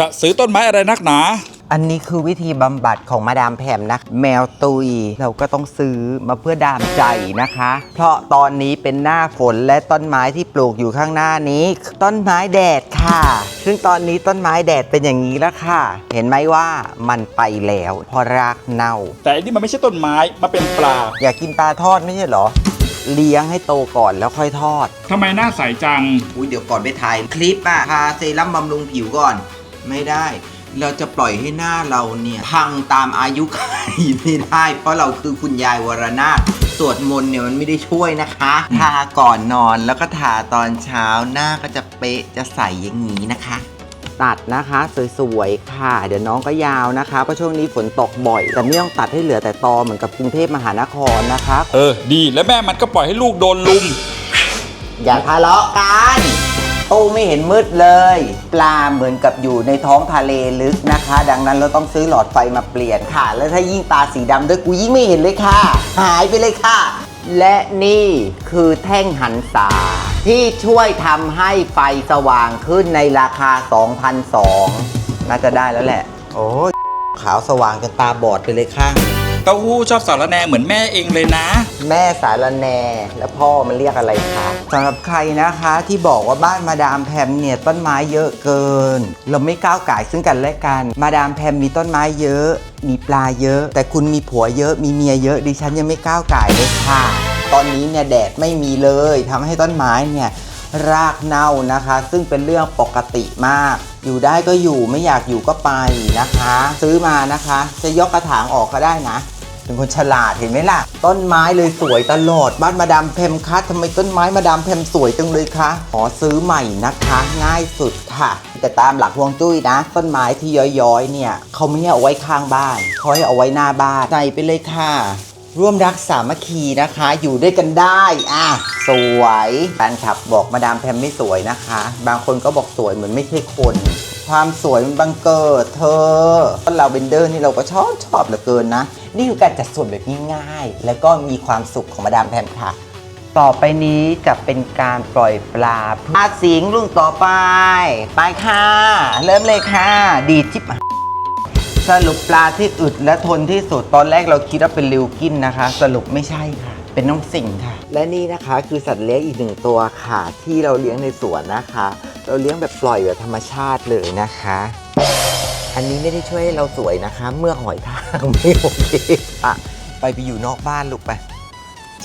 จะซื้อต้นไม้อะไรนักหนา อันนี้คือวิธีบำบัดของมาดามแพมนะ แมวตุยเราก็ต้องซื้อมาเพื่อดามใจนะคะ เพราะตอนนี้เป็นหน้าฝนและต้นไม้ที่ปลูกอยู่ข้างหน้านี้ต้นไม้แดดค่ะ ซึ่งตอนนี้ต้นไม้แดดเป็นอย่างนี้แล้วค่ะ เห็นไหมว่ามันไปแล้วเพราะรากเน่า แต่อันนี้มันไม่ใช่ต้นไม้มาเป็นปลาอยากกินปลาทอดไม่ใช่เหรอ เลี้ยงให้โตก่อนแล้วค่อยทอด ทำไมหน้าใสจัง อุ้ยเดี๋ยวก่อนไปถ่ายคลิปอะทาเซรั่มบำรุงผิวก่อน ไม่ได้ เราจะปล่อยให้หน้าเราเนี่ยพังตามอายุขัยไม่ได้ เพราะเราคือคุณยายวรนาถสวดมนต์เนี่ยมันไม่ได้ช่วยนะคะ ทาก่อนนอนแล้วก็ทาตอนเช้าหน้าก็จะเป๊ะจะใสอย่างนี้นะคะ ตัดนะคะสวยๆค่ะ เดี๋ยวน้องก็ยาวนะคะเพราะช่วงนี้ฝนตกบ่อย แต่ไม่ต้องตัดให้เหลือแต่ตอเหมือนกับกรุงเทพมหานครนะคะ เออ ดี แล้วแม่มันก็ปล่อยให้ลูกโดนลุม อย่าทะเลาะกัน ตู้ไม่เห็นมืดเลย ปลาเหมือนกับอยู่ในท้องทะเลลึกนะคะ ดังนั้นเราต้องซื้อหลอดไฟมาเปลี่ยนค่ะ แล้วถ้ายิ่งตาสีดำด้วยกูยิ่งไม่เห็นเลยค่ะ หายไปเลยค่ะ และนี่คือแท่งหันษาที่ช่วยทำให้ไฟสว่างขึ้นในราคา 2,002น่าจะได้แล้วแหละ โอ้ขาวสว่างจนตาบอดไปเลยค่ะ เต้าหู้ชอบสารแหนเหมือนแม่เองเลยนะ แม่สารแหนแล้วพ่อมันเรียกอะไรคะสำหรับใครนะคะที่บอกว่าบ้านมาดามแพมเนี่ยต้นไม้เยอะเกิน เราไม่ก้าวไก่ายซึ่งกันและกัน มาดามแพมมีต้นไม้เยอะ มีปลาเยอะ แต่คุณมีผัวเยอะมีเมียเยอะดิฉันยังไม่ก้าวไก่ายเลยค่ะ ตอนนี้เนี่ยแดดไม่มีเลยทำให้ต้นไม้เนี่ยรากเน่านะคะ ซึ่งเป็นเรื่องปกติมาก อยู่ได้ก็อยู่ไม่อยากอยู่ก็ไปนะคะ ซื้อมานะคะ จะยกกระถางออกก็ได้นะ เป็นคนฉลาดเห็นไหมล่ะ ต้นไม้เลยสวยตลอด บ้านมาดามเพมคะทำไมต้นไม้มาดามเพมสวยจังเลยคะขอซื้อใหม่นะคะ ง่ายสุดค่ะ แต่ตามหลักฮวงจุ้ยนะ ต้นไม้ที่ย้อยๆ เนี่ยเขาไม่เอาไว้ข้างบ้านเขาให้เอาไว้หน้าบ้านใส่ไปเลยค่ะ ร่วมรักสามัคคีนะคะ อยู่ด้วยกันได้ อะ สวยแฟนคลับบอกมาดามแพมไม่สวยนะคะ บางคนก็บอกสวยเหมือนไม่ใช่คน ความสวยมันบังเกิดเธอเราเบนเดอร์นี่เราก็ชอบชอบเหลือเกินนะ นี่คือการจัดส่วนแบบง่ายๆ แล้วก็มีความสุขของมาดามแพมค่ะ ต่อไปนี้จะเป็นการปล่อยปลาพาสิงลุงต่อไป ไปค่ะ เริ่มเลยค่ะ ดีจิ๊บ สรุปปลาที่อึดและทนที่สุดตอนแรกเราคิดว่าเป็นริวกินนะคะ สรุปไม่ใช่ค่ะ เป็นน้องสิงค่ะ และนี่นะคะคือสัตว์เลี้ยงอีกหนึ่งตัวค่ะ ที่เราเลี้ยงในสวนนะคะ เราเลี้ยงแบบปล่อยแบบธรรมชาติเลยนะคะ อันนี้ไม่ได้ช่วยให้เราสวยนะคะ เมื่อหอยทากไม่โอเคอะไปไปอยู่นอกบ้านลูกไป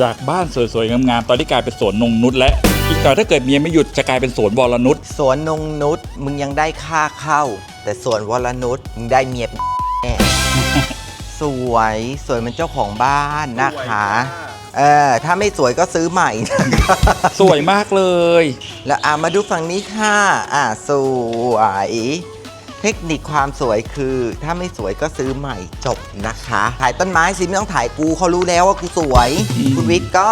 จากบ้านสวยๆงามๆตอนนี้กลายเป็นสวนนงนุษแล้ว อีกต่อนถ้าเกิดเมียไม่หยุดจะกลายเป็นสวนวรนุชสวนนงนุษมึงยังได้ค่าเข้า แต่สวนวรนุษมึงได้เมียเป็นแน่สวยสวยเหมันเจ้าของบ้านนะคะเออถ้าไม่สวยก็ซื้อใหม่สวยมากเลย แล้วอะมาดูฝั่งนี้ค่ะอะสวยเทคนิคความสวยคือ ถ้าไม่สวยก็ซื้อใหม่จบนะคะ ถ่ายต้นไม้สิไม่ต้องถ่ายกูเขารู้แล้วว่ากูสวยอืมคุณวิทย์ก็